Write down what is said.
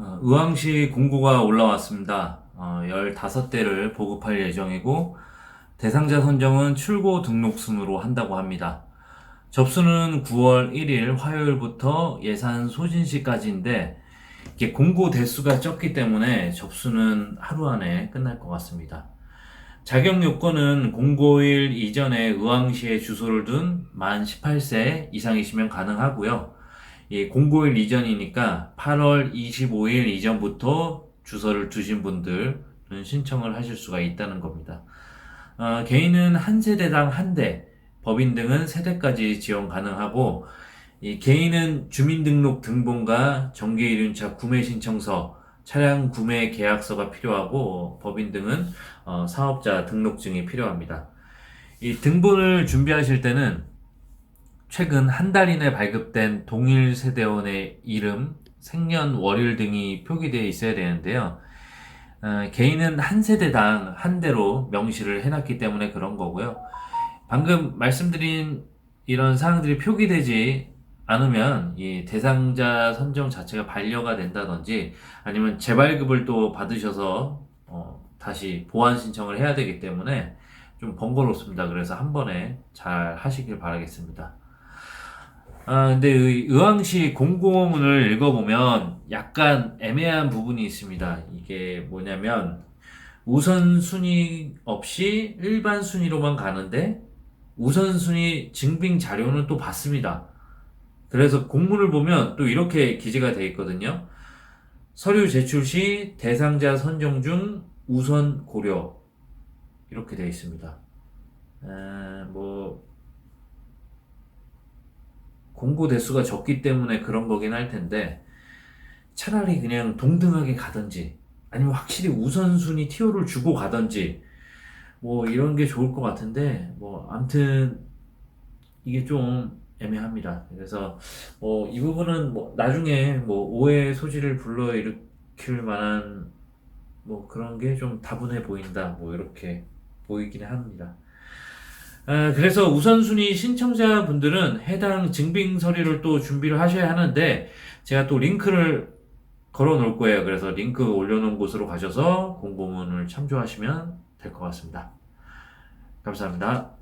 어, 의왕시 공고가 올라왔습니다. 어, 15대를 보급할 예정이고 대상자 선정은 출고 등록 순으로 한다고 합니다. 접수는 9월 1일 화요일부터 예산 소진 시까지인데 이게 공고 대수가 적기 때문에 접수는 하루 안에 끝날 것 같습니다. 자격 요건은 공고일 이전에 의왕시에 주소를 둔 만 18세 이상이시면 가능하고요. 이 공고일 이전이니까 8월 25일 이전부터 주소를 두신 분들은 신청을 하실 수가 있다는 겁니다. 어, 개인은 한 세대당 한 대, 법인 등은 세대까지 지원 가능하고 이 개인은 주민등록 등본과 정기이륜차 구매 신청서, 차량 구매 계약서가 필요하고 법인 등은 어, 사업자 등록증이 필요합니다. 이 등본을 준비하실 때는 최근 한 달 이내 발급된 동일 세대원의 이름, 생년, 월일 등이 표기되어 있어야 되는데요. 어, 개인은 한 세대당 한 대로 명시를 해놨기 때문에 그런 거고요. 방금 말씀드린 이런 사항들이 표기되지 않으면 이 대상자 선정 자체가 반려가 된다든지 아니면 재발급을 또 받으셔서 어, 다시 보완 신청을 해야 되기 때문에 좀 번거롭습니다. 그래서 한 번에 잘 하시길 바라겠습니다. 아, 근데 의- 의왕시 공고문을 읽어보면 약간 애매한 부분이 있습니다. 이게 뭐냐면 우선순위 없이 일반 순위로만 가는데 우선순위 증빙 자료는 또 받습니다. 그래서 공문을 보면 또 이렇게 기재가 되어 있거든요. 서류 제출 시 대상자 선정 중 우선 고려 이렇게 되어 있습니다. 에, 뭐 공고 대수가 적기 때문에 그런 거긴 할 텐데 차라리 그냥 동등하게 가든지 아니면 확실히 우선순위 티오를 주고 가든지 뭐 이런 게 좋을 것 같은데 뭐 암튼 이게 좀 애매합니다. 그래서 뭐 이 부분은 뭐 나중에 뭐 오해 소지를 불러일으킬 만한 뭐 그런 게 좀 다분해 보인다 뭐 이렇게 보이긴 합니다. 아, 그래서 우선순위 신청자분들은 해당 증빙 서류를 또 준비를 하셔야 하는데 제가 또 링크를 걸어 놓을 거예요. 그래서 링크 올려놓은 곳으로 가셔서 공고문을 참조하시면 될 것 같습니다. 감사합니다.